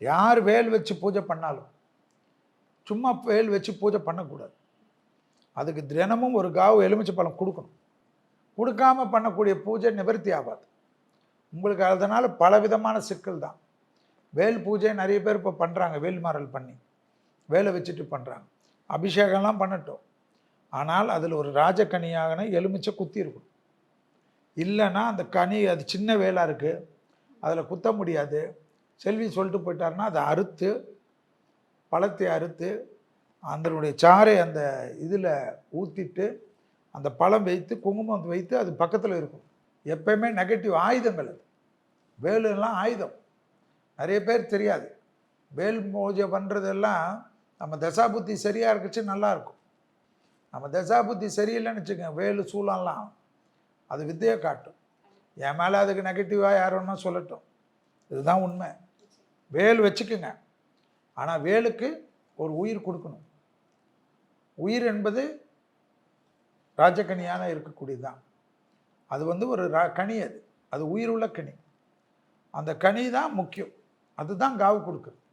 யார் வேல் வச்சு பூஜை பண்ணாலும் சும்மா வேல் வச்சு பூஜை பண்ணக்கூடாது. அதுக்கு தினமும் ஒரு காவு எலுமிச்சை பழம் கொடுக்கணும். கொடுக்காம பண்ணக்கூடிய பூஜை நிவர்த்தி ஆகாது. உங்களுக்கு அதனால் பலவிதமான சிக்கல் தான். வேல் பூஜை நிறைய பேர் இப்போ பண்ணுறாங்க வேல்மாறல் பண்ணி. வேலை வச்சுட்டு பண்ணுறாங்க அபிஷேகம்லாம் பண்ணட்டும். ஆனால் அதில் ஒரு ராஜக்கனியாகன எலுமிச்சை குத்தி இருக்கணும். இல்லைன்னா அந்த கனி அது சின்ன வேலாக இருக்குது அதில் குத்த முடியாது. செல்வி சொல்லிட்டு போயிட்டாருன்னா அதை அறுத்து பழத்தை அறுத்து அதனுடைய சாறை அந்த இதில் ஊற்றிட்டு அந்த பழம் வைத்து குங்குமம் வைத்து அது பக்கத்தில் இருக்கும். எப்பயுமே நெகட்டிவ் ஆயுதங்கள் அது. வேலுலாம் ஆயுதம். நிறைய பேர் தெரியாது. வேல் பூஜை பண்ணுறதெல்லாம் நம்ம தசாபுத்தி சரியாக இருக்குச்சு நல்லா இருக்கும். நம்ம தசாபுத்தி சரியில்லைன்னு வச்சுக்கோங்க வேலு சூழலாம் அது வித்தையை காட்டும். என் மேலே அதுக்கு நெகட்டிவாக யார் வேணுமா சொல்லட்டும். இதுதான் உண்மை. வேல் வச்சுக்குங்க. ஆனால் வேலுக்கு ஒரு உயிர் கொடுக்கணும். உயிர் என்பது ராஜக்கனியான இருக்கக்கூடியது தான் அது வந்து ஒரு ரா கனி அது. அது உயிருள்ள கனி. அந்த கனி தான் முக்கியம். அதுதான் காவு கொடுக்குது